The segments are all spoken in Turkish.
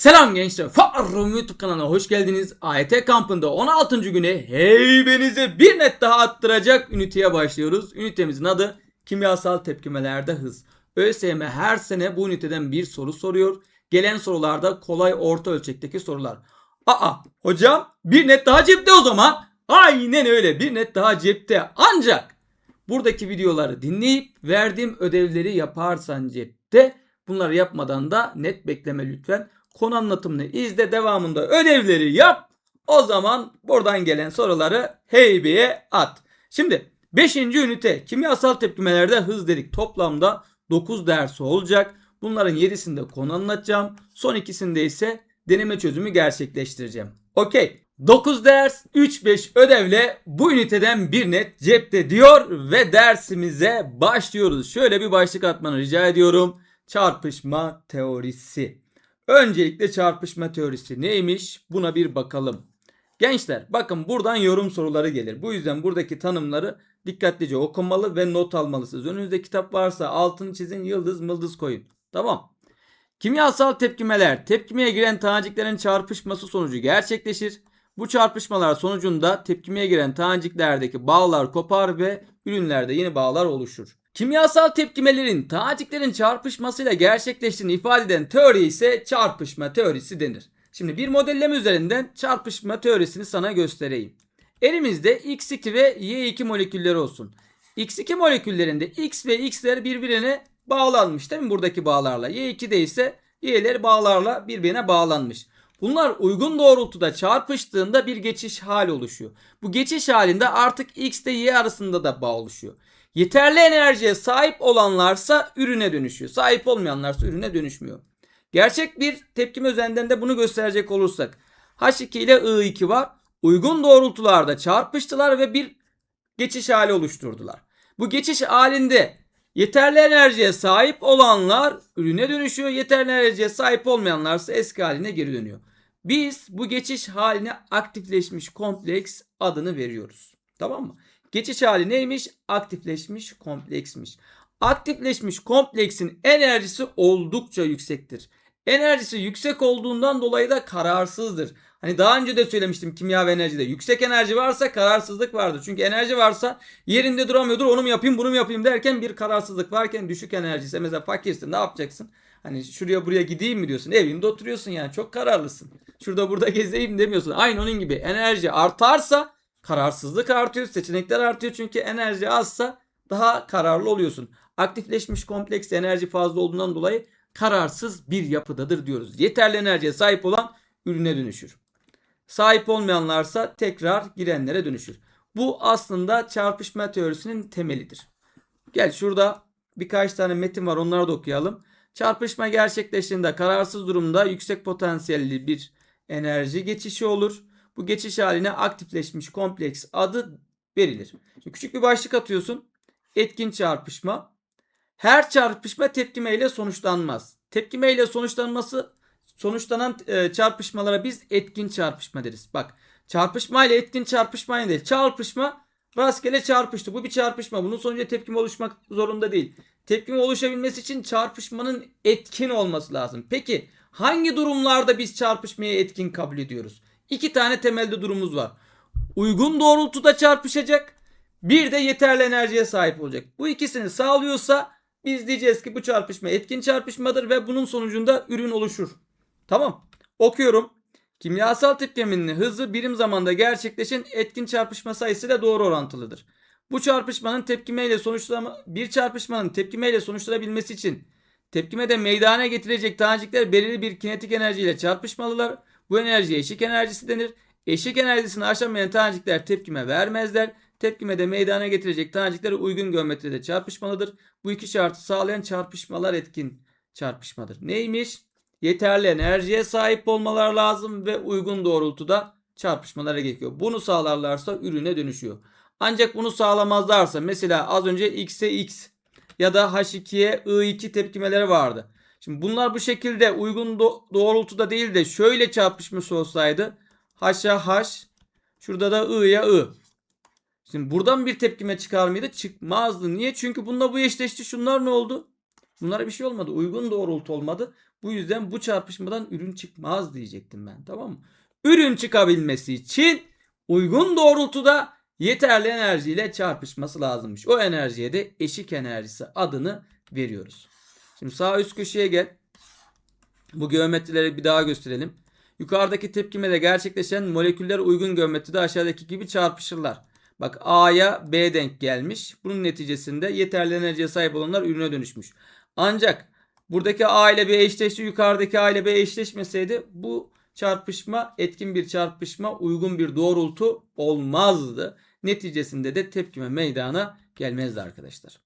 Selam gençler. Farrum YouTube kanalına hoş geldiniz. AYT kampında 16. güne heybenize bir net daha attıracak üniteye başlıyoruz. Ünitemizin adı kimyasal tepkimelerde hız. ÖSYM her sene bu üniteden bir soru soruyor. Gelen sorularda kolay orta ölçekteki sorular. Aa hocam bir net daha cepte o zaman. Aynen öyle bir net daha cepte. Ancak buradaki videoları dinleyip verdiğim ödevleri yaparsan cepte bunları yapmadan da net bekleme lütfen. Konu anlatımını izle devamında ödevleri yap. O zaman buradan gelen soruları heybeye at. Şimdi 5. ünite kimyasal tepkimelerde hız dedik. Toplamda 9 ders olacak. Bunların 7'sinde konu anlatacağım. Son ikisinde ise deneme çözümü gerçekleştireceğim. Okey. 9 ders 3-5 ödevle bu üniteden bir net cepte diyor ve dersimize başlıyoruz. Şöyle bir başlık atmanı rica ediyorum. Çarpışma teorisi. Öncelikle çarpışma teorisi neymiş? Buna bir bakalım. Gençler bakın buradan yorum soruları gelir. Bu yüzden buradaki tanımları dikkatlice okumalı ve not almalısınız. Önünüzde kitap varsa altını çizin yıldız mıldız koyun. Tamam. Kimyasal tepkimeler tepkimeye giren taneciklerin çarpışması sonucu gerçekleşir. Bu çarpışmalar sonucunda tepkimeye giren taneciklerdeki bağlar kopar ve ürünlerde yeni bağlar oluşur. Kimyasal tepkimelerin taneciklerin çarpışmasıyla gerçekleştiğini ifade eden teori ise çarpışma teorisi denir. Şimdi bir modelleme üzerinden çarpışma teorisini sana göstereyim. Elimizde X2 ve Y2 molekülleri olsun. X2 moleküllerinde X ve X'ler birbirine bağlanmış değil mi buradaki bağlarla? Y2'de ise Y'ler bağlarla birbirine bağlanmış. Bunlar uygun doğrultuda çarpıştığında bir geçiş hali oluşuyor. Bu geçiş halinde artık X ile Y arasında da bağ oluşuyor. Yeterli enerjiye sahip olanlarsa ürüne dönüşüyor. Sahip olmayanlarsa ürüne dönüşmüyor. Gerçek bir tepkime üzerinden de bunu gösterecek olursak H2 ile I2 var. Uygun doğrultularda çarpıştılar ve bir geçiş hali oluşturdular. Bu geçiş halinde yeterli enerjiye sahip olanlar ürüne dönüşüyor. Yeterli enerjiye sahip olmayanlarsa eski haline geri dönüyor. Biz bu geçiş haline aktifleşmiş kompleks adını veriyoruz. Tamam mı? Geçiş hali neymiş? Aktifleşmiş kompleksmiş. Aktifleşmiş kompleksin enerjisi oldukça yüksektir. Enerjisi yüksek olduğundan dolayı da kararsızdır. Hani daha önce de söylemiştim kimya ve enerjide. Yüksek enerji varsa kararsızlık vardır. Çünkü enerji varsa yerinde duramıyordur. Onu mu yapayım bunu mu yapayım derken bir kararsızlık varken düşük enerji ise mesela fakirsin ne yapacaksın? Hani şuraya buraya gideyim mi diyorsun. Evinde oturuyorsun yani çok kararlısın. Şurada burada gezeyim demiyorsun. Aynı onun gibi enerji artarsa kararsızlık artıyor. Seçenekler artıyor. Çünkü enerji azsa daha kararlı oluyorsun. Aktifleşmiş kompleks enerji fazla olduğundan dolayı kararsız bir yapıdadır diyoruz. Yeterli enerjiye sahip olan ürüne dönüşür. Sahip olmayanlarsa tekrar girenlere dönüşür. Bu aslında çarpışma teorisinin temelidir. Gel şurada birkaç tane metin var onları da okuyalım. Çarpışma gerçekleştiğinde kararsız durumda yüksek potansiyelli bir enerji geçişi olur. Bu geçiş haline aktifleşmiş kompleks adı verilir. Şimdi küçük bir başlık atıyorsun. Etkin çarpışma. Her çarpışma tepkimeyle sonuçlanmaz. Tepkimeyle sonuçlanması sonuçlanan e, çarpışmalara biz etkin çarpışma deriz. Bak çarpışma ile etkin çarpışma aynı değil. Çarpışma rastgele çarpıştı. Bu bir çarpışma. Bunun sonucu tepkime oluşmak zorunda değil. Tepkime oluşabilmesi için çarpışmanın etkin olması lazım. Peki hangi durumlarda biz çarpışmayı etkin kabul ediyoruz? İki tane temelde durumumuz var. Uygun doğrultuda çarpışacak. Bir de yeterli enerjiye sahip olacak. Bu ikisini sağlıyorsa biz diyeceğiz ki bu çarpışma etkin çarpışmadır ve bunun sonucunda ürün oluşur. Tamam. Okuyorum. Kimyasal tepkimenin hızı birim zamanda gerçekleşen etkin çarpışma sayısıyla doğru orantılıdır. Bu çarpışmanın tepkimeyle sonuçlama bir çarpışmanın tepkimeyle sonuçlanabilmesi için tepkimede meydana getirecek tanecikler belirli bir kinetik enerjiyle çarpışmalılar. Bu enerjiye eşik enerjisi denir. Eşik enerjisini aşamayan tanecikler tepkime vermezler. Tepkimede meydana getirecek tanecikler uygun geometride çarpışmalıdır. Bu iki şartı sağlayan çarpışmalar etkin çarpışmadır. Neymiş? Yeterli enerjiye sahip olmalar lazım ve uygun doğrultuda çarpışmalara gerekiyor. Bunu sağlarlarsa ürüne dönüşüyor. Ancak bunu sağlamazlarsa mesela az önce X'e X ya da H2'ye I2 tepkimeleri vardı. Şimdi bunlar bu şekilde uygun do- doğrultuda değil de şöyle çarpışmış olsaydı H'a H şurada da I'ya I. Şimdi buradan bir tepkime çıkar mıydı? Çıkmazdı. Niye? Çünkü bununla bu eşleşti. Şunlar ne oldu? Bunlara bir şey olmadı. Uygun doğrultu olmadı. Bu yüzden bu çarpışmadan ürün çıkmaz diyecektim ben. Tamam mı? Ürün çıkabilmesi için uygun doğrultuda yeterli enerjiyle çarpışması lazımmış. O enerjiye de eşik enerjisi adını veriyoruz. Şimdi sağ üst köşeye gel. Bu geometrileri bir daha gösterelim. Yukarıdaki tepkimede gerçekleşen moleküller uygun geometride aşağıdaki gibi çarpışırlar. Bak A'ya B denk gelmiş. Bunun neticesinde yeterli enerjiye sahip olanlar ürüne dönüşmüş. Ancak buradaki A ile B eşleşti, yukarıdaki A ile B eşleşmeseydi bu çarpışma etkin bir çarpışma, uygun bir doğrultu olmazdı. Neticesinde de tepkime meydana gelmezdi arkadaşlar.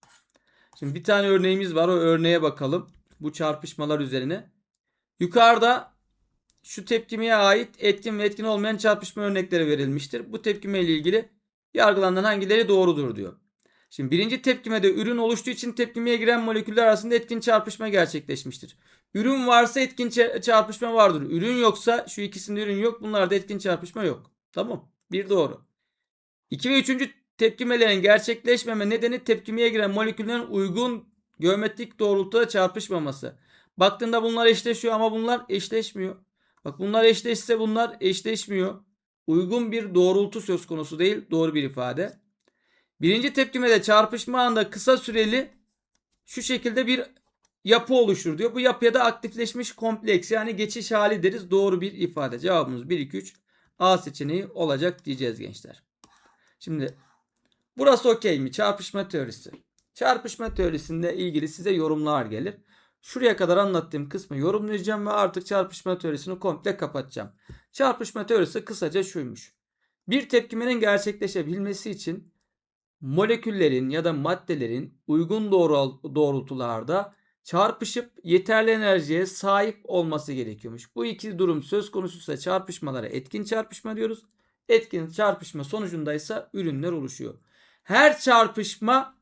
Şimdi bir tane örneğimiz var. O örneğe bakalım. Bu çarpışmalar üzerine. Yukarıda şu tepkimeye ait etkin ve etkin olmayan çarpışma örnekleri verilmiştir. Bu tepkime ile ilgili yargılanan hangileri doğrudur diyor. Şimdi birinci tepkimede ürün oluştuğu için tepkimeye giren moleküller arasında etkin çarpışma gerçekleşmiştir. Ürün varsa etkin ça- çarpışma vardır. Ürün yoksa şu ikisinde ürün yok. Bunlarda etkin çarpışma yok. Tamam. Bir doğru. 2 ve 3. tepkimelerin gerçekleşmeme nedeni tepkimeye giren moleküllerin uygun geometrik doğrultuda çarpışmaması. Baktığında bunlar eşleşiyor ama bunlar eşleşmiyor. Bak bunlar eşleşse bunlar eşleşmiyor. Uygun bir doğrultu söz konusu değil. Doğru bir ifade. Birinci tepkimede çarpışma anında kısa süreli şu şekilde bir yapı oluşur diyor. Bu yapıya da aktifleşmiş kompleks yani geçiş hali deriz. Doğru bir ifade. Cevabımız 1 2 3 A seçeneği olacak diyeceğiz gençler. Şimdi burası okey mi? Çarpışma teorisi. Çarpışma teorisinde ilgili size yorumlar gelir. Şuraya kadar anlattığım kısmı yorumlayacağım ve artık çarpışma teorisini komple kapatacağım. Çarpışma teorisi kısaca şuymuş. Bir tepkimenin gerçekleşebilmesi için moleküllerin ya da maddelerin uygun doğru, doğrultularda çarpışıp yeterli enerjiye sahip olması gerekiyormuş. Bu iki durum söz konusuysa çarpışmalara etkin çarpışma diyoruz. Etkin çarpışma sonucundaysa ürünler oluşuyor. Her çarpışma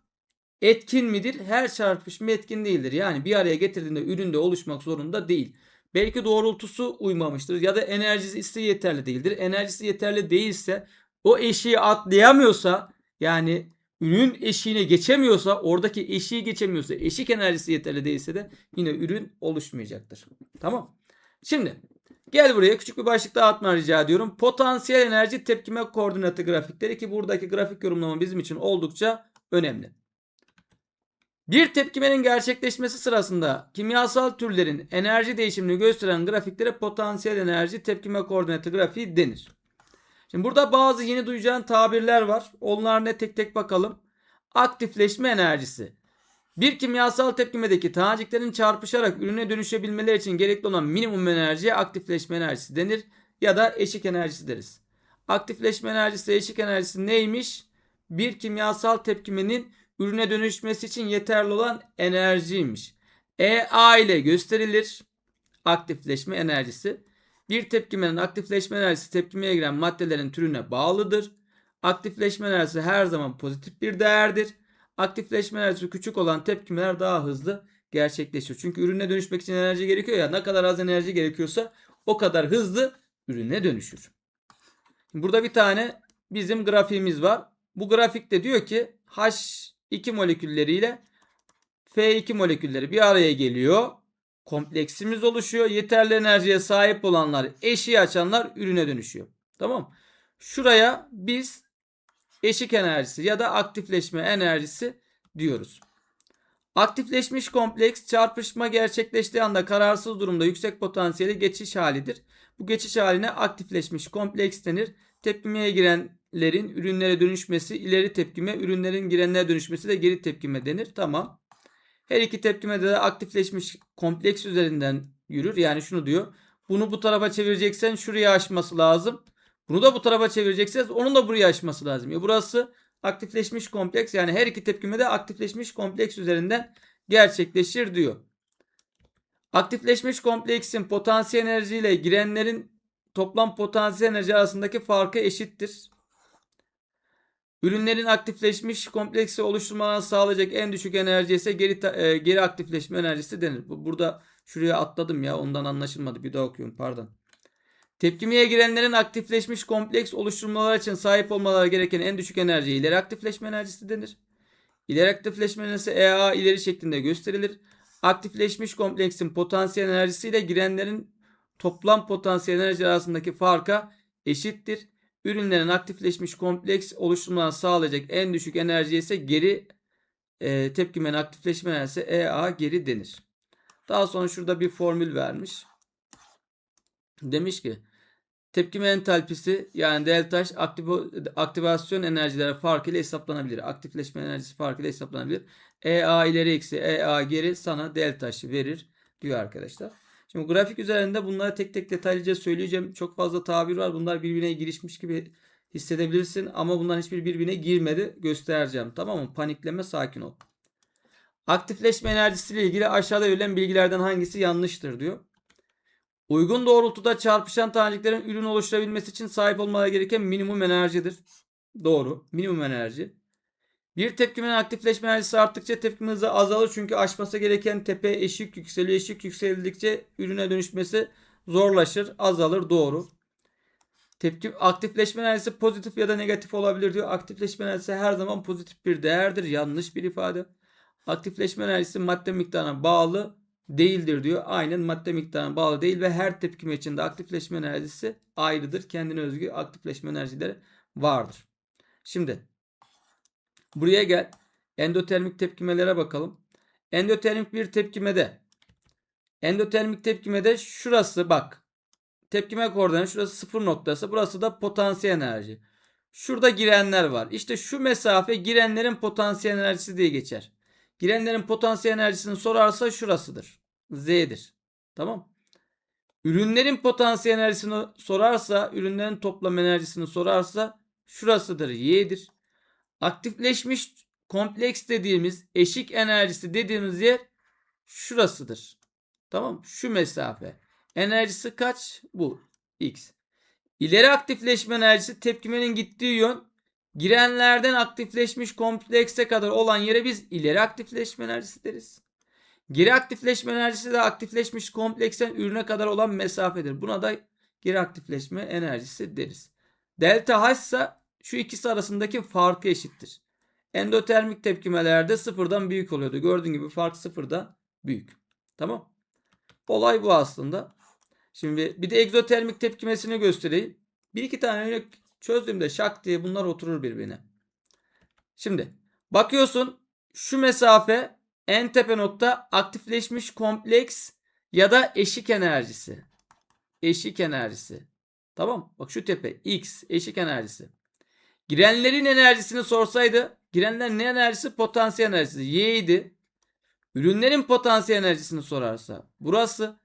etkin midir? Her çarpışma etkin değildir. Yani bir araya getirdiğinde üründe oluşmak zorunda değil. Belki doğrultusu uymamıştır ya da enerjisi isteği yeterli değildir. Enerjisi yeterli değilse o eşiği atlayamıyorsa yani ürün eşiğine geçemiyorsa oradaki eşiği geçemiyorsa eşik enerjisi yeterli değilse de yine ürün oluşmayacaktır. Tamam. Şimdi gel buraya küçük bir başlık daha atma rica ediyorum. Potansiyel enerji tepkime koordinatı grafikleri ki buradaki grafik yorumlama bizim için oldukça önemli. Bir tepkimenin gerçekleşmesi sırasında kimyasal türlerin enerji değişimini gösteren grafiklere potansiyel enerji tepkime koordinatı grafiği denir. Şimdi burada bazı yeni duyacağın tabirler var. Onlar ne tek tek bakalım. Aktifleşme enerjisi. Bir kimyasal tepkimedeki taneciklerin çarpışarak ürüne dönüşebilmeleri için gerekli olan minimum enerjiye aktifleşme enerjisi denir ya da eşik enerjisi deriz. Aktifleşme enerjisi, eşik enerjisi neymiş? Bir kimyasal tepkimenin ürüne dönüşmesi için yeterli olan enerjiymiş. EA ile gösterilir aktifleşme enerjisi. Bir tepkimenin aktifleşme enerjisi tepkimeye giren maddelerin türüne bağlıdır. Aktifleşme enerjisi her zaman pozitif bir değerdir. Aktifleşme enerjisi küçük olan tepkimeler daha hızlı gerçekleşiyor. Çünkü ürüne dönüşmek için enerji gerekiyor ya ne kadar az enerji gerekiyorsa o kadar hızlı ürüne dönüşür. Burada bir tane bizim grafiğimiz var. Bu grafikte diyor ki H2 molekülleriyle F2 molekülleri bir araya geliyor. Kompleksimiz oluşuyor. Yeterli enerjiye sahip olanlar, eşiği açanlar ürüne dönüşüyor. Tamam Şuraya biz eşik enerjisi ya da aktifleşme enerjisi diyoruz. Aktifleşmiş kompleks çarpışma gerçekleştiği anda kararsız durumda yüksek potansiyeli geçiş halidir. Bu geçiş haline aktifleşmiş kompleks denir. Tepkimeye girenlerin ürünlere dönüşmesi ileri tepkime, ürünlerin girenlere dönüşmesi de geri tepkime denir. Tamam. Her iki tepkimede de aktifleşmiş kompleks üzerinden yürür. Yani şunu diyor. Bunu bu tarafa çevireceksen şuraya aşması lazım. Bunu da bu tarafa çevirecekseniz onun da buraya aşması lazım. Ya burası aktifleşmiş kompleks yani her iki tepkime de aktifleşmiş kompleks üzerinden gerçekleşir diyor. Aktifleşmiş kompleksin potansiyel enerji ile girenlerin toplam potansiyel enerji arasındaki farkı eşittir. Ürünlerin aktifleşmiş kompleksi oluşturmalarını sağlayacak en düşük enerji ise geri, e, geri aktifleşme enerjisi denir. Burada şuraya atladım ya ondan anlaşılmadı. Bir daha okuyorum pardon. Tepkimeye girenlerin aktifleşmiş kompleks oluşturmalar için sahip olmaları gereken en düşük enerji ileri aktifleşme enerjisi denir. İleri aktifleşme enerjisi EA ileri şeklinde gösterilir. aktifleşmiş kompleksin potansiyel enerjisi ile girenlerin toplam potansiyel enerji arasındaki farka eşittir. Ürünlerin aktifleşmiş kompleks oluşturmalarını sağlayacak en düşük enerji ise geri e, tepkimenin aktifleşme enerjisi EA geri denir. Daha sonra şurada bir formül vermiş. Demiş ki tepkime entalpisi yani delta H aktiv- aktivasyon enerjileri farkıyla hesaplanabilir. Aktifleşme enerjisi farkıyla hesaplanabilir. EA ileri eksi EA geri sana delta H'ı verir diyor arkadaşlar. Şimdi grafik üzerinde bunları tek tek detaylıca söyleyeceğim. Çok fazla tabir var. Bunlar birbirine girişmiş gibi hissedebilirsin ama bunların hiçbir birbirine girmedi. Göstereceğim. Tamam mı? Panikleme, sakin ol. Aktifleşme enerjisiyle ilgili aşağıda verilen bilgilerden hangisi yanlıştır diyor. Uygun doğrultuda çarpışan taneciklerin ürün oluşturabilmesi için sahip olmaları gereken minimum enerjidir. Doğru. Minimum enerji. Bir tepkimenin aktifleşme enerjisi arttıkça tepkime hızı azalır çünkü aşması gereken tepe eşik yükseliyor. Eşik yükseldikçe ürüne dönüşmesi zorlaşır, azalır. Doğru. Tepki aktifleşme enerjisi pozitif ya da negatif olabilir diyor. Aktifleşme enerjisi her zaman pozitif bir değerdir. Yanlış bir ifade. Aktifleşme enerjisi madde miktarına bağlı değildir diyor. Aynen madde miktarına bağlı değil ve her tepkime için de aktifleşme enerjisi ayrıdır. Kendine özgü aktifleşme enerjileri vardır. Şimdi buraya gel. Endotermik tepkimelere bakalım. Endotermik bir tepkimede endotermik tepkimede şurası bak. Tepkime koordinatı şurası sıfır noktası. Burası da potansiyel enerji. Şurada girenler var. İşte şu mesafe girenlerin potansiyel enerjisi diye geçer. Girenlerin potansiyel enerjisini sorarsa şurasıdır. Z'dir. Tamam. Ürünlerin potansiyel enerjisini sorarsa, ürünlerin toplam enerjisini sorarsa şurasıdır. Y'dir. Aktifleşmiş kompleks dediğimiz eşik enerjisi dediğimiz yer şurasıdır. Tamam. Şu mesafe. Enerjisi kaç? Bu. X. İleri aktifleşme enerjisi tepkimenin gittiği yön girenlerden aktifleşmiş komplekse kadar olan yere biz ileri aktifleşme enerjisi deriz. Geri aktifleşme enerjisi de aktifleşmiş kompleksten ürüne kadar olan mesafedir. Buna da geri aktifleşme enerjisi deriz. Delta H ise şu ikisi arasındaki farkı eşittir. Endotermik tepkimelerde sıfırdan büyük oluyordu. Gördüğün gibi fark sıfırdan büyük. Tamam. Olay bu aslında. Şimdi bir de egzotermik tepkimesini göstereyim. Bir iki tane örnek çözdüğümde şak diye bunlar oturur birbirine. Şimdi bakıyorsun şu mesafe en tepe nokta aktifleşmiş kompleks ya da eşik enerjisi. Eşik enerjisi. Tamam Bak şu tepe X eşik enerjisi. Girenlerin enerjisini sorsaydı girenler ne enerjisi? Potansiyel enerjisi. Y idi. Ürünlerin potansiyel enerjisini sorarsa burası.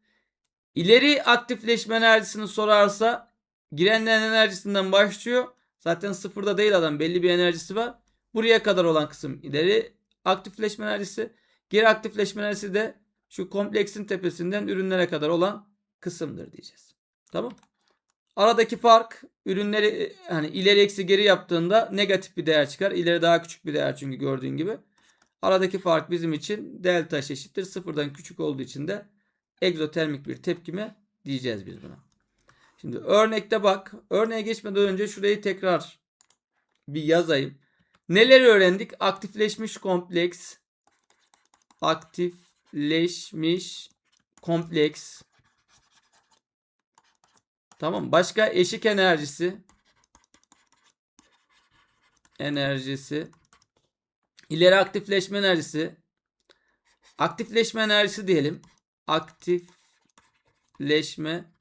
İleri aktifleşme enerjisini sorarsa girenlerin enerjisinden başlıyor. Zaten sıfırda değil adam belli bir enerjisi var. Buraya kadar olan kısım ileri aktifleşme enerjisi. Geri aktifleşme enerjisi de şu kompleksin tepesinden ürünlere kadar olan kısımdır diyeceğiz. Tamam. Aradaki fark ürünleri hani ileri eksi geri yaptığında negatif bir değer çıkar. İleri daha küçük bir değer çünkü gördüğün gibi. Aradaki fark bizim için delta eşittir. Sıfırdan küçük olduğu için de egzotermik bir tepkime diyeceğiz biz buna. Şimdi örnekte bak. Örneğe geçmeden önce şurayı tekrar bir yazayım. Neleri öğrendik? Aktifleşmiş kompleks. Aktifleşmiş kompleks. Tamam. Başka eşik enerjisi. Enerjisi. İleri aktifleşme enerjisi. Aktifleşme enerjisi diyelim. Aktifleşme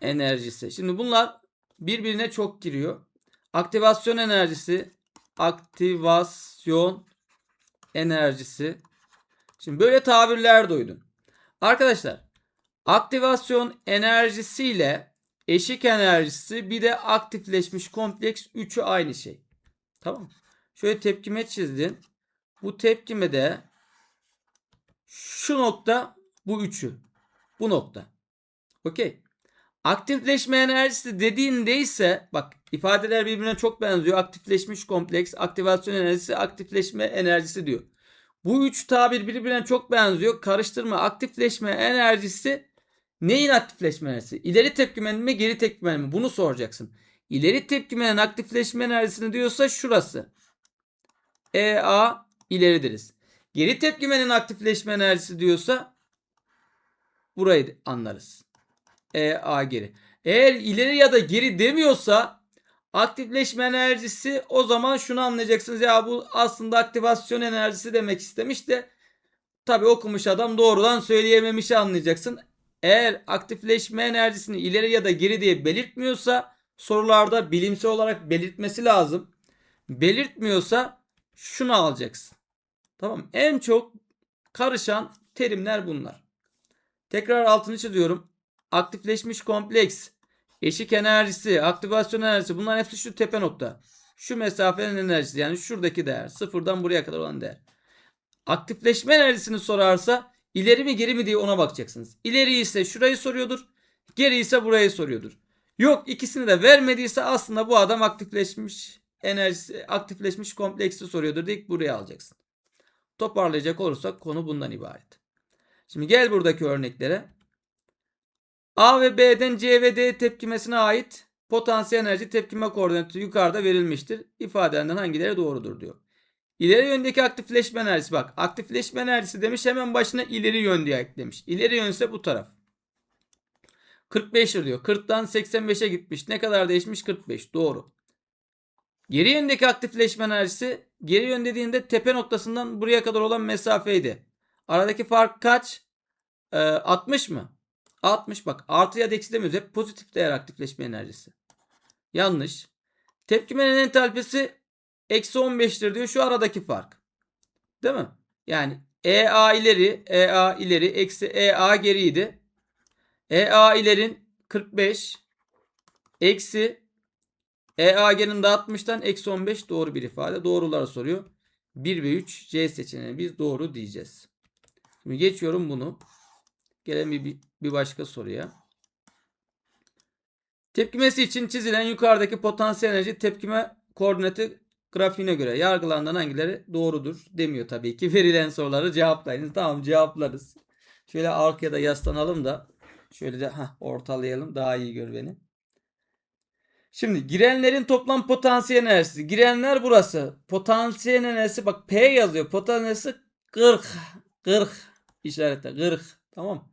enerjisi. Şimdi bunlar birbirine çok giriyor. Aktivasyon enerjisi, aktivasyon enerjisi. Şimdi böyle tabirler duydum. Arkadaşlar, aktivasyon enerjisiyle eşik enerjisi bir de aktifleşmiş kompleks üçü aynı şey. Tamam? Şöyle tepkime çizdin. Bu tepkimede şu nokta bu üçü. Bu nokta. Okey. Aktifleşme enerjisi dediğinde ise bak ifadeler birbirine çok benziyor. Aktifleşmiş kompleks, aktivasyon enerjisi, aktifleşme enerjisi diyor. Bu üç tabir birbirine çok benziyor. Karıştırma. Aktifleşme enerjisi neyin aktifleşme enerjisi? İleri tepkimenin mi geri tepkimenin mi? Bunu soracaksın. İleri tepkimenin aktifleşme enerjisini diyorsa şurası. EA ileri deriz. Geri tepkimenin aktifleşme enerjisi diyorsa burayı anlarız. E A geri. Eğer ileri ya da geri demiyorsa aktifleşme enerjisi o zaman şunu anlayacaksınız. Ya bu aslında aktivasyon enerjisi demek istemiş de tabi okumuş adam doğrudan söyleyememişi anlayacaksın. Eğer aktifleşme enerjisini ileri ya da geri diye belirtmiyorsa sorularda bilimsel olarak belirtmesi lazım. Belirtmiyorsa şunu alacaksın. Tamam? En çok karışan terimler bunlar. Tekrar altını çiziyorum. Aktifleşmiş kompleks, eşik enerjisi, aktivasyon enerjisi bunların hepsi şu tepe nokta. Şu mesafenin enerjisi yani şuradaki değer. Sıfırdan buraya kadar olan değer. Aktifleşme enerjisini sorarsa ileri mi geri mi diye ona bakacaksınız. İleri ise şurayı soruyordur. Geri ise burayı soruyordur. Yok ikisini de vermediyse aslında bu adam aktifleşmiş enerjisi, aktifleşmiş kompleksi soruyordur deyip buraya alacaksın. Toparlayacak olursak konu bundan ibaret. Şimdi gel buradaki örneklere. A ve B'den C ve D tepkimesine ait potansiyel enerji tepkime koordinatı yukarıda verilmiştir. İfadelerinden hangileri doğrudur diyor. İleri yöndeki aktifleşme enerjisi bak. Aktifleşme enerjisi demiş hemen başına ileri yön diye eklemiş. İleri yönse bu taraf. 45 diyor. 40'tan 85'e gitmiş. Ne kadar değişmiş? 45. Doğru. Geri yöndeki aktifleşme enerjisi geri yön dediğinde tepe noktasından buraya kadar olan mesafeydi. Aradaki fark kaç? Ee, 60 mı? 60 bak artı ya da eksi demiyoruz. Hep pozitif değer aktifleşme enerjisi. Yanlış. Tepkimenin entalpisi eksi 15'tir diyor. Şu aradaki fark. Değil mi? Yani EA ileri, EA ileri, eksi EA geriydi. EA ilerin 45 eksi EA gelin de 60'tan eksi 15 doğru bir ifade. Doğruları soruyor. 1 ve 3 C seçeneğini biz doğru diyeceğiz. Şimdi geçiyorum bunu. Gelelim bir, bir başka soruya. Tepkimesi için çizilen yukarıdaki potansiyel enerji tepkime koordinatı grafiğine göre yargılanan hangileri doğrudur demiyor tabii ki. Verilen soruları cevaplayınız. Tamam cevaplarız. Şöyle arkaya da yaslanalım da şöyle de heh, ortalayalım daha iyi gör beni. Şimdi girenlerin toplam potansiyel enerjisi. Girenler burası. Potansiyel enerjisi bak P yazıyor. Potansiyel enerjisi 40. 40 işaretle 40. Tamam.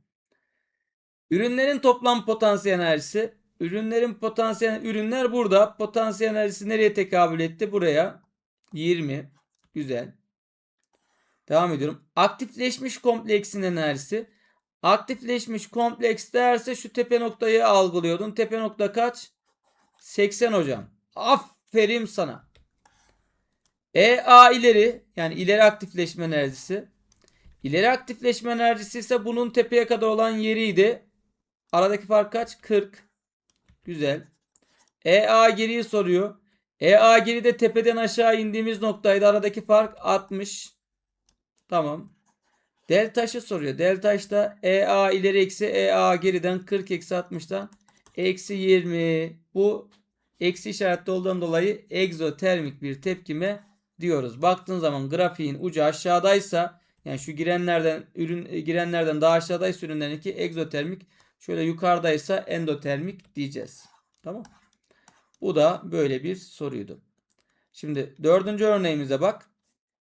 Ürünlerin toplam potansiyel enerjisi. Ürünlerin potansiyel ürünler burada. Potansiyel enerjisi nereye tekabül etti? Buraya. 20. Güzel. Devam ediyorum. Aktifleşmiş kompleksin enerjisi. Aktifleşmiş kompleks derse şu tepe noktayı algılıyordun. Tepe nokta kaç? 80 hocam. Aferin sana. EA ileri yani ileri aktifleşme enerjisi. İleri aktifleşme enerjisi ise bunun tepeye kadar olan yeriydi. Aradaki fark kaç? 40. Güzel. EA geriyi soruyor. EA geri de tepeden aşağı indiğimiz noktaydı. Aradaki fark 60. Tamam. Del taşı soruyor. Del taşta EA ileri eksi EA geriden 40 eksi 60'tan eksi 20. Bu eksi işaretli olduğundan dolayı egzotermik bir tepkime diyoruz. Baktığın zaman grafiğin ucu aşağıdaysa yani şu girenlerden ürün girenlerden daha aşağıdaysa ürünlerinki egzotermik şöyle yukarıdaysa endotermik diyeceğiz. Tamam. Bu da böyle bir soruydu. Şimdi dördüncü örneğimize bak.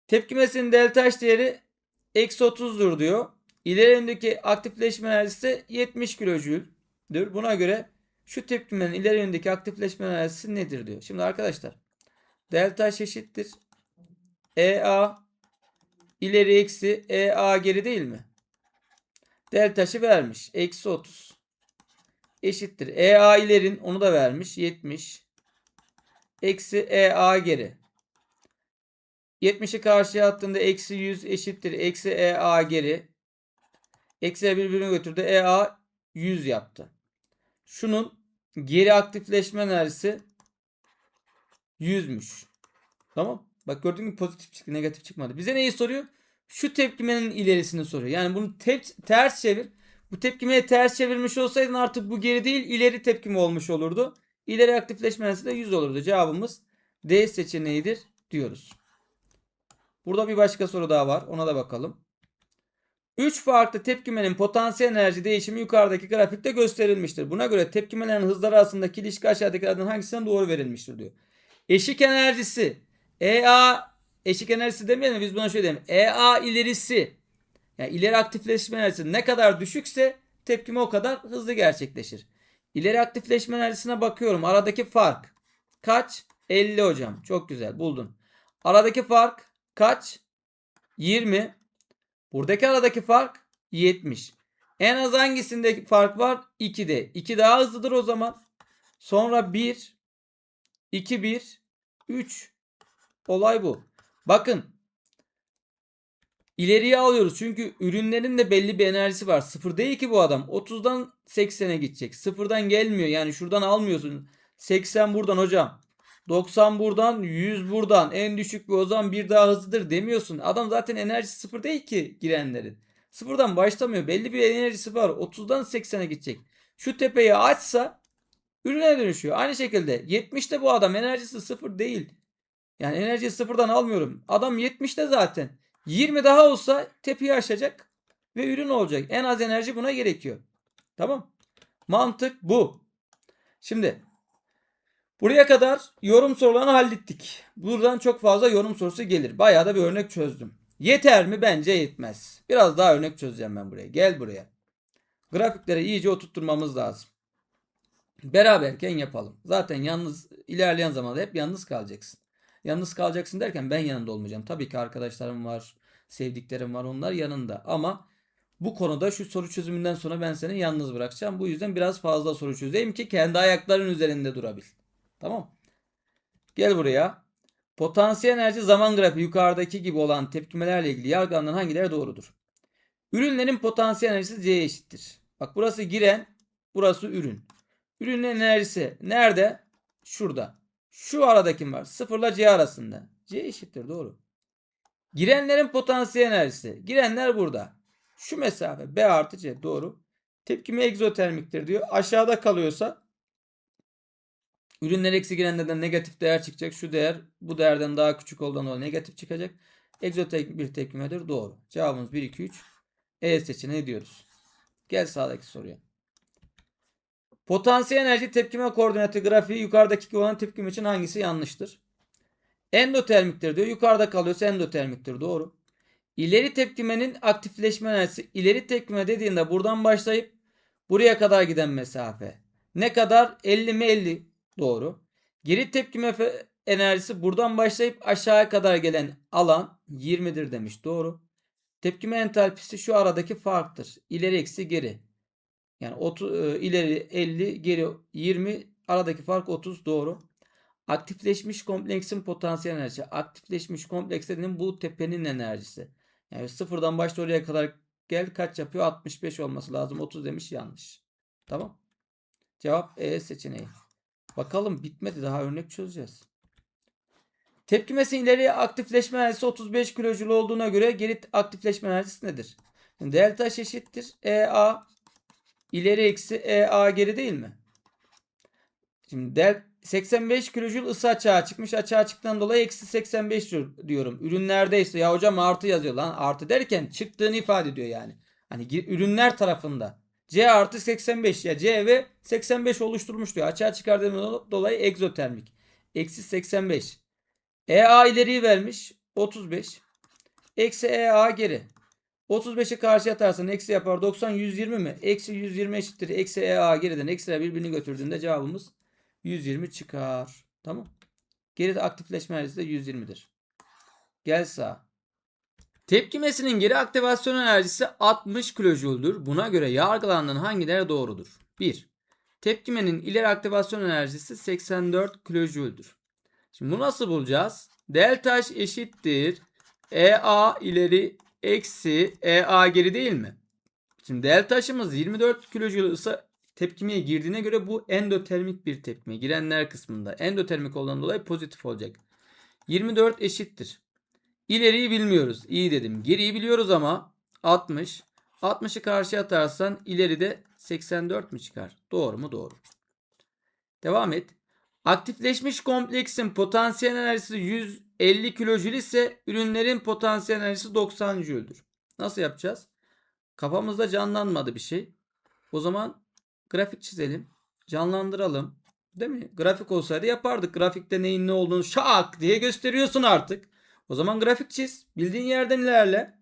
Tepkimesinin delta H değeri eksi 30'dur diyor. İleri yöndeki aktifleşme enerjisi 70 kilojüldür. Buna göre şu tepkimenin ileri yöndeki aktifleşme enerjisi nedir diyor. Şimdi arkadaşlar delta H eşittir. EA ileri eksi EA geri değil mi? Delta H'ı vermiş. Eksi 30. Eşittir. EA ilerin onu da vermiş. 70. Eksi EA geri. 70'i karşıya attığında eksi 100 eşittir. Eksi EA geri. Eksi birbirini götürdü. EA 100 yaptı. Şunun geri aktifleşme enerjisi 100'müş. Tamam. Bak gördüğün gibi pozitif çıktı. Negatif çıkmadı. Bize neyi soruyor? Şu tepkimenin ilerisini soruyor. Yani bunu tep- ters çevir. Bu tepkimeye ters çevirmiş olsaydın artık bu geri değil ileri tepkime olmuş olurdu. İleri aktifleşme enerjisi de 100 olurdu. Cevabımız D seçeneğidir diyoruz. Burada bir başka soru daha var. Ona da bakalım. 3 farklı tepkimenin potansiyel enerji değişimi yukarıdaki grafikte gösterilmiştir. Buna göre tepkimelerin hızları arasındaki ilişki aşağıdakilerden hangisinden doğru verilmiştir diyor. Eşik enerjisi EA eşik enerjisi demeyelim biz buna şöyle diyelim. EA ilerisi yani ileri aktifleşme enerjisi ne kadar düşükse tepkime o kadar hızlı gerçekleşir. İleri aktifleşme enerjisine bakıyorum. Aradaki fark kaç? 50 hocam. Çok güzel buldun. Aradaki fark kaç? 20. Buradaki aradaki fark 70. En az hangisinde fark var? 2'de. 2 daha hızlıdır o zaman. Sonra 1 2 1 3 olay bu. Bakın ileriye alıyoruz çünkü ürünlerin de belli bir enerjisi var. Sıfır değil ki bu adam. 30'dan 80'e gidecek. Sıfırdan gelmiyor. Yani şuradan almıyorsun. 80 buradan hocam. 90 buradan 100 buradan en düşük bir o zaman bir daha hızlıdır demiyorsun. Adam zaten enerjisi sıfır değil ki girenlerin. Sıfırdan başlamıyor. Belli bir enerjisi var. 30'dan 80'e gidecek. Şu tepeyi açsa ürüne dönüşüyor. Aynı şekilde 70'te bu adam enerjisi sıfır değil. Yani enerjiyi sıfırdan almıyorum. Adam 70'te zaten. 20 daha olsa tepeyi aşacak ve ürün olacak. En az enerji buna gerekiyor. Tamam. Mantık bu. Şimdi buraya kadar yorum sorularını hallettik. Buradan çok fazla yorum sorusu gelir. Bayağı da bir örnek çözdüm. Yeter mi? Bence yetmez. Biraz daha örnek çözeceğim ben buraya. Gel buraya. Grafiklere iyice oturtturmamız lazım. Beraberken yapalım. Zaten yalnız ilerleyen zamanda hep yalnız kalacaksın. Yalnız kalacaksın derken ben yanında olmayacağım. Tabii ki arkadaşlarım var, sevdiklerim var onlar yanında. Ama bu konuda şu soru çözümünden sonra ben seni yalnız bırakacağım. Bu yüzden biraz fazla soru çözeyim ki kendi ayakların üzerinde durabil. Tamam. Gel buraya. Potansiyel enerji zaman grafiği yukarıdaki gibi olan tepkimelerle ilgili yargılanan hangileri doğrudur? Ürünlerin potansiyel enerjisi C eşittir. Bak burası giren, burası ürün. Ürünün enerjisi nerede? Şurada. Şu arada kim var? Sıfırla C arasında. C eşittir doğru. Girenlerin potansiyel enerjisi. Girenler burada. Şu mesafe B artı C doğru. Tepkime egzotermiktir diyor. Aşağıda kalıyorsa ürünler eksi girenlerden negatif değer çıkacak. Şu değer bu değerden daha küçük olduğundan dolayı negatif çıkacak. Egzotermik bir tepkimedir. Doğru. Cevabımız 1, 2, 3. E seçeneği diyoruz. Gel sağdaki soruya. Potansiyel enerji tepkime koordinatı grafiği yukarıdaki olan tepkime için hangisi yanlıştır? Endotermiktir diyor. Yukarıda kalıyorsa endotermiktir. Doğru. İleri tepkimenin aktifleşme enerjisi. İleri tepkime dediğinde buradan başlayıp buraya kadar giden mesafe. Ne kadar? 50 mi 50. Doğru. Geri tepkime enerjisi buradan başlayıp aşağıya kadar gelen alan 20'dir demiş. Doğru. Tepkime entalpisi şu aradaki farktır. İleri eksi geri. Yani 30, e, ileri 50 geri 20 aradaki fark 30 doğru. Aktifleşmiş kompleksin potansiyel enerjisi. Aktifleşmiş kompleks dediğim bu tepenin enerjisi. Yani sıfırdan başta oraya kadar gel kaç yapıyor? 65 olması lazım. 30 demiş yanlış. Tamam. Cevap E seçeneği. Bakalım bitmedi daha örnek çözeceğiz. Tepkimesi ileri aktifleşme enerjisi 35 kilojül olduğuna göre geri aktifleşme enerjisi nedir? Delta eşittir. EA ileri eksi EA geri değil mi? Şimdi del 85 kilojül ısı açığa çıkmış. Açığa çıktıktan dolayı eksi 85 diyorum. Ürünlerdeyse ya hocam artı yazıyor lan. Artı derken çıktığını ifade ediyor yani. Hani ürünler tarafında. C artı 85 ya C ve 85 oluşturmuş diyor. Açığa çıkardığından dolayı egzotermik. Eksi 85. EA ileriyi vermiş. 35. Eksi EA geri. 35'i karşıya atarsan eksi yapar 90 120 mi? Eksi 120 eşittir. Eksi EA geriden eksiler birbirini götürdüğünde cevabımız 120 çıkar. Tamam. Geride aktifleşme enerjisi de 120'dir. Gel sağ. Tepkimesinin geri aktivasyon enerjisi 60 kilojoule'dur. Buna göre yargılanan hangileri doğrudur? 1. Tepkimenin ileri aktivasyon enerjisi 84 kilojoule'dur. Şimdi bunu nasıl bulacağız? Delta H eşittir. EA ileri eksi EA geri değil mi? Şimdi delta H'ımız 24 kilojoule ısı tepkimeye girdiğine göre bu endotermik bir tepkime. Girenler kısmında. Endotermik olduğundan dolayı pozitif olacak. 24 eşittir. İleriyi bilmiyoruz. İyi dedim. Geriyi biliyoruz ama 60. 60'ı karşıya atarsan ileride 84 mi çıkar? Doğru mu? Doğru. Devam et. Aktifleşmiş kompleksin potansiyel enerjisi 150 kilojül ise ürünlerin potansiyel enerjisi 90 jüldür. Nasıl yapacağız? Kafamızda canlanmadı bir şey. O zaman grafik çizelim. Canlandıralım. Değil mi? Grafik olsaydı yapardık. Grafikte neyin ne olduğunu şak diye gösteriyorsun artık. O zaman grafik çiz. Bildiğin yerden ilerle.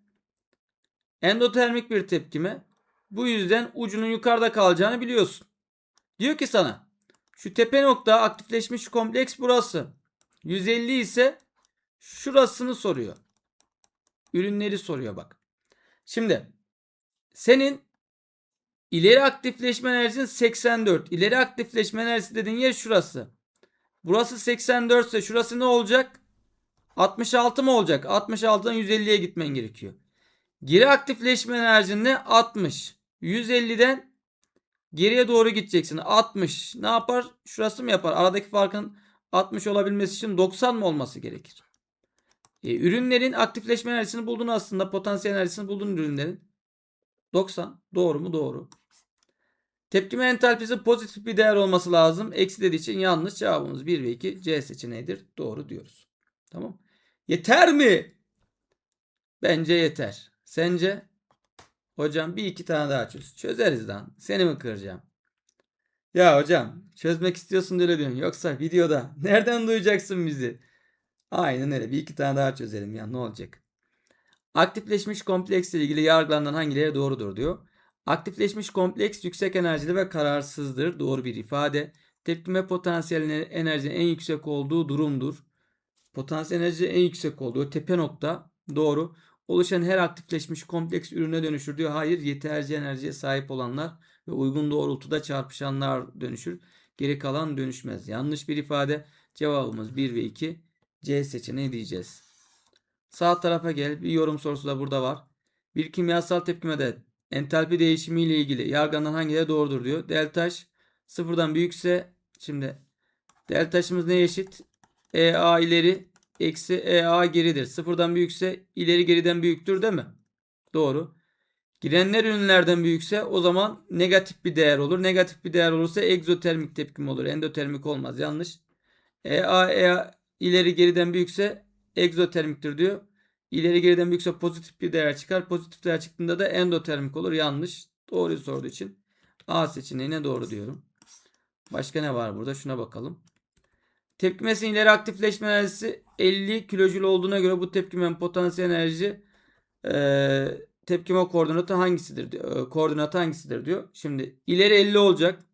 Endotermik bir tepkime. Bu yüzden ucunun yukarıda kalacağını biliyorsun. Diyor ki sana şu tepe nokta aktifleşmiş kompleks burası. 150 ise şurasını soruyor. Ürünleri soruyor bak. Şimdi senin ileri aktifleşme enerjin 84. İleri aktifleşme enerjisi dediğin yer şurası. Burası 84 ise şurası ne olacak? 66 mı olacak? 66'dan 150'ye gitmen gerekiyor. Geri aktifleşme enerjin ne? 60. 150'den geriye doğru gideceksin. 60. Ne yapar? Şurası mı yapar? Aradaki farkın 60 olabilmesi için 90 mı olması gerekir? E, ürünlerin aktifleşme enerjisini buldun aslında. Potansiyel enerjisini buldun ürünlerin. 90. Doğru mu? Doğru. Tepkime entalpisi pozitif bir değer olması lazım. Eksi dediği için yanlış. Cevabımız 1 ve 2 C seçeneğidir. Doğru diyoruz. Tamam. Yeter mi? Bence yeter. Sence? Hocam bir iki tane daha çöz. Çözeriz lan. Seni mi kıracağım? Ya hocam çözmek istiyorsun da öyle diyorsun. Yoksa videoda nereden duyacaksın bizi? Aynen öyle. Bir iki tane daha çözelim ya ne olacak? Aktifleşmiş kompleksle ilgili yargılanan hangileri doğrudur diyor. Aktifleşmiş kompleks yüksek enerjili ve kararsızdır. Doğru bir ifade. Tepkime potansiyeli enerjinin en yüksek olduğu durumdur. Potansiyel enerji en yüksek olduğu tepe nokta. Doğru. Oluşan her aktifleşmiş kompleks ürüne dönüşür diyor. Hayır yeterli enerjiye sahip olanlar ve uygun doğrultuda çarpışanlar dönüşür. Geri kalan dönüşmez. Yanlış bir ifade. Cevabımız 1 ve 2. C seçeneği diyeceğiz. Sağ tarafa gel. Bir yorum sorusu da burada var. Bir kimyasal tepkimede entalpi değişimi ile ilgili yargılanan hangileri doğrudur diyor. Deltaş sıfırdan büyükse şimdi deltaşımız neye eşit? EA ileri eksi EA geridir. Sıfırdan büyükse ileri geriden büyüktür değil mi? Doğru. Girenler ürünlerden büyükse o zaman negatif bir değer olur. Negatif bir değer olursa egzotermik tepkim olur. Endotermik olmaz. Yanlış. EA, EA ileri geriden büyükse egzotermiktir diyor. İleri geriden büyükse pozitif bir değer çıkar. Pozitif değer çıktığında da endotermik olur. Yanlış. Doğruyu sorduğu için A seçeneğine doğru diyorum. Başka ne var burada? Şuna bakalım. Tepkimesinin ileri aktifleşme enerjisi 50 kilojül olduğuna göre bu tepkimenin potansiyel enerji e, tepkime koordinatı hangisidir diyor. Koordinatı hangisidir diyor. Şimdi ileri 50 olacak.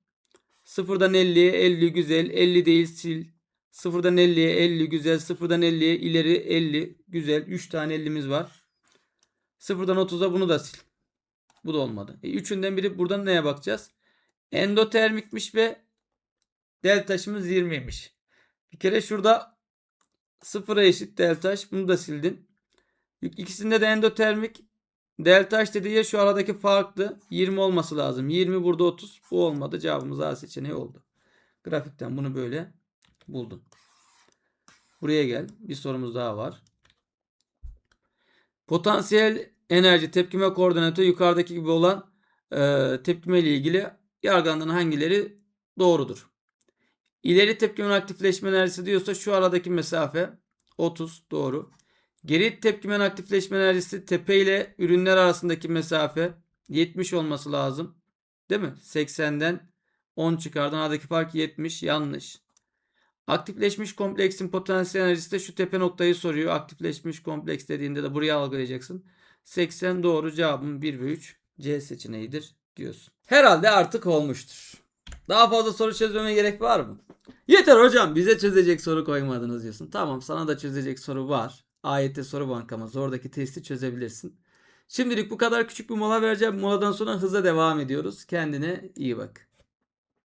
Sıfırdan 50'ye 50 güzel. 50 değil sil. Sıfırdan 50'ye 50 güzel. Sıfırdan 50'ye ileri 50 güzel. 3 tane 50'miz var. Sıfırdan 30'a bunu da sil. Bu da olmadı. E, üçünden biri buradan neye bakacağız? Endotermikmiş ve deltaşımız 20'ymiş. Bir kere şurada sıfıra eşit deltaş. Bunu da sildin. İkisinde de endotermik. Deltaş dediği yer şu aradaki farklı. 20 olması lazım. 20 burada 30. Bu olmadı. Cevabımız A seçeneği oldu. Grafikten bunu böyle buldun. Buraya gel. Bir sorumuz daha var. Potansiyel enerji tepkime koordinatı yukarıdaki gibi olan e, tepkime ile ilgili yargılanan hangileri doğrudur? İleri tepkimenin aktifleşme enerjisi diyorsa şu aradaki mesafe 30 doğru. Geri tepkimenin aktifleşme enerjisi tepe ile ürünler arasındaki mesafe 70 olması lazım. Değil mi? 80'den 10 çıkardın. Aradaki fark 70 yanlış. Aktifleşmiş kompleksin potansiyel enerjisi de şu tepe noktayı soruyor. Aktifleşmiş kompleks dediğinde de buraya algılayacaksın. 80 doğru cevabım 1 ve 3 C seçeneğidir diyorsun. Herhalde artık olmuştur. Daha fazla soru çözmeme gerek var mı? Yeter hocam bize çözecek soru koymadınız diyorsun. Tamam sana da çözecek soru var. AYT soru bankamız oradaki testi çözebilirsin. Şimdilik bu kadar küçük bir mola vereceğim. Moladan sonra hızla devam ediyoruz. Kendine iyi bak.